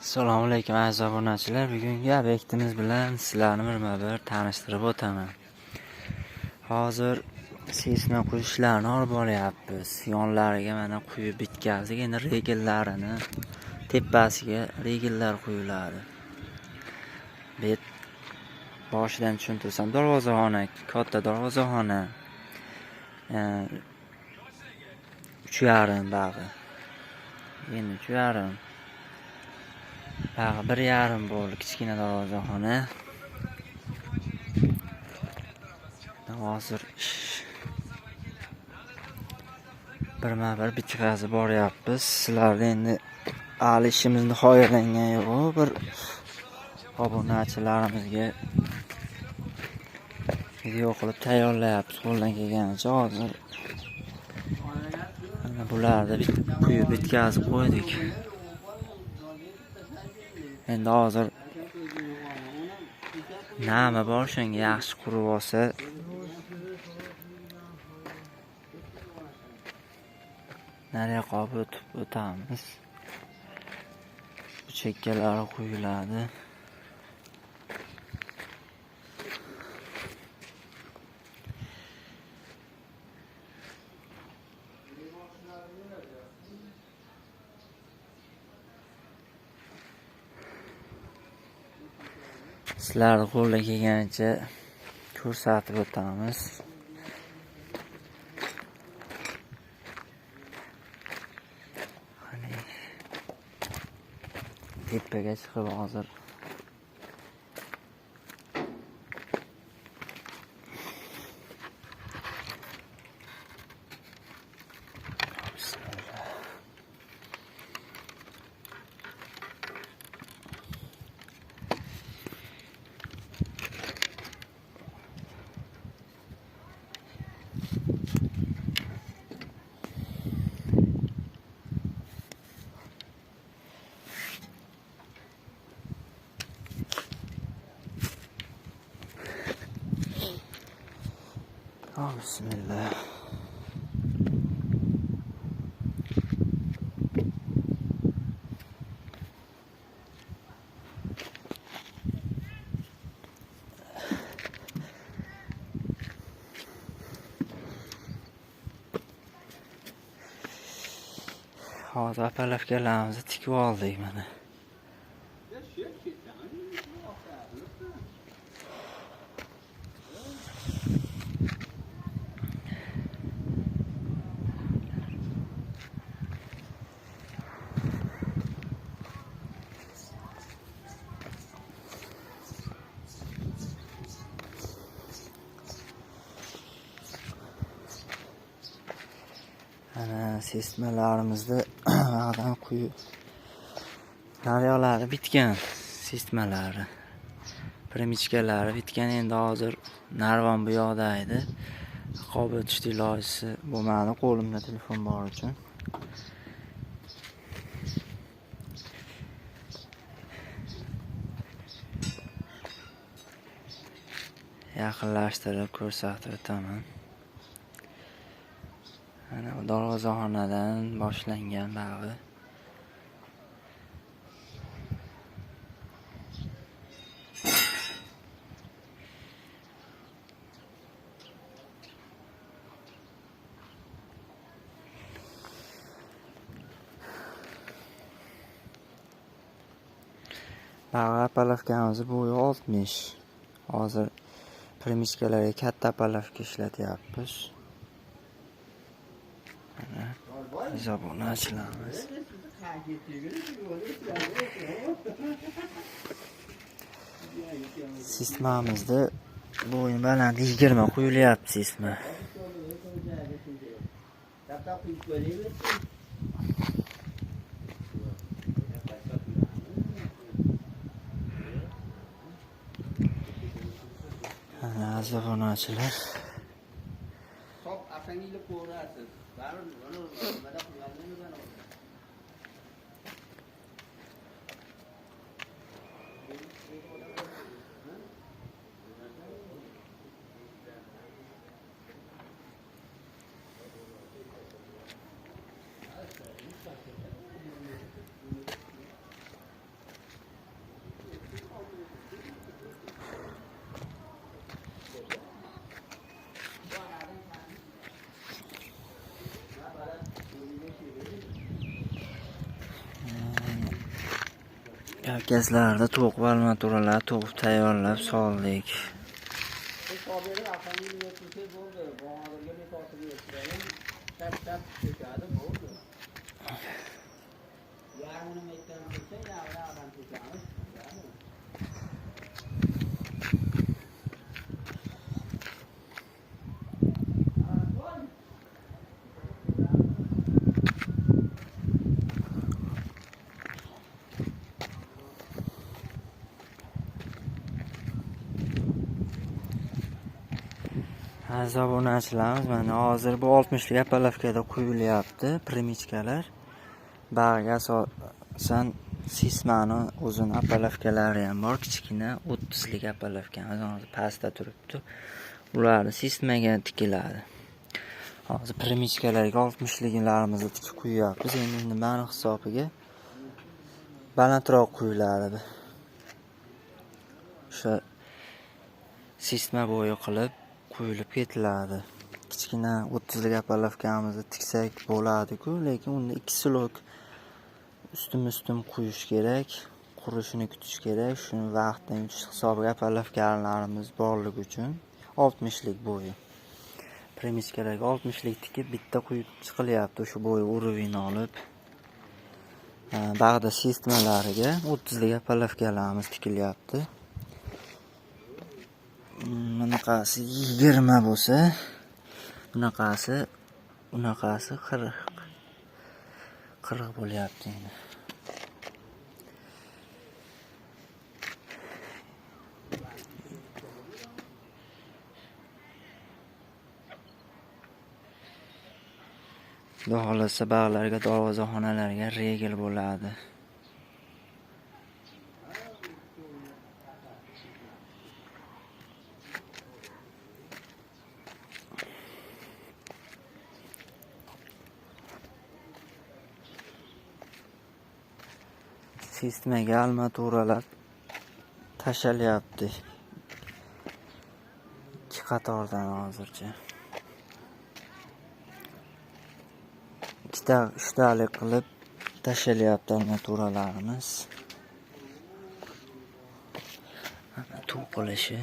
assalomu alaykum aziz obunachilar. Bugungi obyektimiz bilan sizlarni birma bir tanishtirib o'taman. Hozir seysma quyish ishlarini olib boryapmiz. Yonlariga mana quyib bitkazdik. Endi regellarini tepasiga regellar quyiladi. Bet boshidan tushuntirsam darvozaxona katta darvozaxona. Uch yarim bag'i endi uch yarim. Bag'i bir yarim bo'ldi kichkina darvozaxona. Hozir ish birma bir bitkazib boryapmiz. Sizlarni endi hali ishimiz nihoyalangani yo'q. Bir obunachilarimizga video qilib tayyorlayapmiz. Qo'ldan kelganicha hozir mana bularni quyib bitkazib qo'ydik. Endi hozir nami bor shunga yaxshi qurib olsa. Nariyoqqa olib o'tib o'tamiz. Bu chekkalari quyiladi. Sizlar qo'ldan kelganicha ko'rsatib o'tamiz. Tepaga chiqib hozir Oh, bismillah. Hozir apalafkalarimizni tikib oldik mana. Ana sesmalarimizni adam quyib daryolar bitgan sesmalari primichkalari bitgan. Endi hozir narvon bu yoqda edi. Qolib o'tishni ilojisi bo'lmadi. Qo'limda telefon bor uchun. Yaqinlashtirib ko'rsatib o'taman mana bu darvozaxonadan boshlangan bag'i bag'i apalafkamizni bo'yi oltmish. Hozir primichkalarga katta apalafka ishlatyapmiz. Zabun açılamaz. Sistmamızda bu oyun baland 20 qo'yilyapti sistma. Azabona açılır. Top asangiyle ko'rasiz. Baribir Erkezlarda tovuq valmaturalar tovuq tayyorlab soldik. Yarmını mektəbə keçək, Aziz obunachilarimiz mana hozir bu 60 lik quyilyapti primichkalar. Bag'ga asosan sismani o'zini apalavkalari ham bor, kichkina 30 lik hozir pastda turibdi. Ularni sismaga tikiladi. Hozir primichkalarga 60 liklarimizni tikib quyyapmiz. Endi nimani hisobiga balandroq quyiladi. O'sha sisma bo'yi qilib quyilib ketiladi. Kichkina 30 lik apalovkamizni tiksak bo'ladi-ku, lekin unda 2 slok ustum-ustum quyish kerak, qurishini kutish kerak. Shuni vaqtdan yutish hisobiga apalovkalarimiz borligi uchun 60 lik bo'yi. Primichkalarga 60 lik tikib bitta quyib chiqilyapti o'sha bo'yi уровень olib. Bag'da sismalariga 30 lik apalovkalarimiz tikilyapti. Bunaqasi 20 bo'lsa, bunaqasi bunaqasi 40 40 bo'lyapti endi. Xudo xohlasa bag'larga, darvozaxonalarga regl bo'ladi. Sismaga armaturalar tashalyapti. Ikki qatordan hozircha. Ikkita, uchtalik qilib tashalyapti armaturalarimiz. Mana to'qilishi.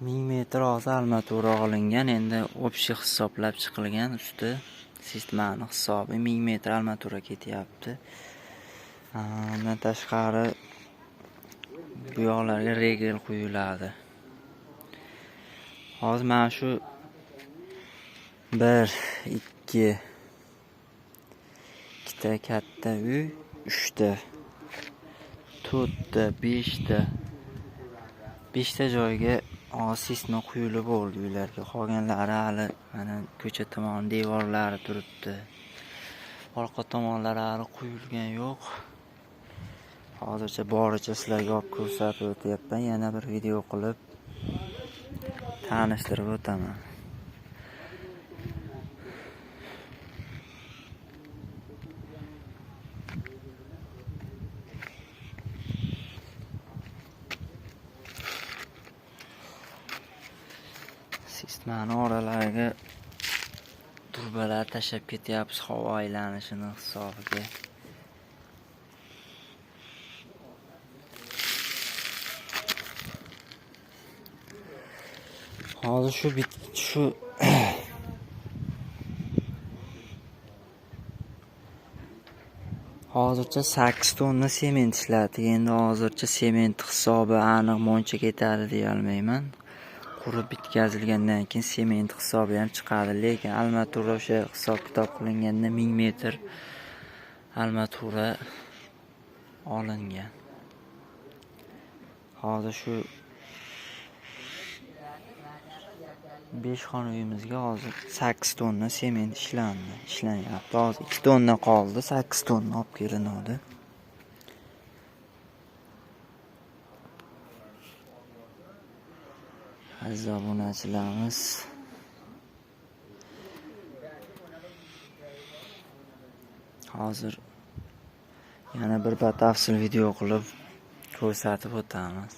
Ming metr og'zi armatura olingan endi общий hisoblab chiqilgan usti sismani hisobi ming metr armatura ketyapti. Undan tashqari bu yoqlarga regel quyiladi. Hozir mana shu bir ikki ikkita katta uy uchta to'rtta beshta beshta joyga osisni sisma quyilib bo'ldi uylarga. Qolganlari hali mana ko'cha tomon devorlari turibdi. Orqa tomonlari hali quyilgani yo'q. Hozircha boricha sizlarga olib ko'rsatib o'tyapman. Yana bir video qilib tanishtirib o'taman. Sistmani oralariga turbalar tashlab ketyapmiz havo aylanishini hisobiga. Hozir shu bit shu hozircha sakkiz tonna sement ishladik endi hozircha sement hisobi aniq muncha ketadi deyolmayman. Qurib bitkazilgandan keyin sement hisobi ham chiqadi. Lekin armatura o'sha hisob kitob qilinganda ming metr armatura olingan. Hozir shu besh xona uyimizga hozir sakkiz tonna sement ishlandi ishlanyapti. Hozir ikki tonna qoldi sakkiz tonna olib kelinadi. Aziz obunachilarimiz hozir yana bir batafsil video qilib ko'rsatib o'tamiz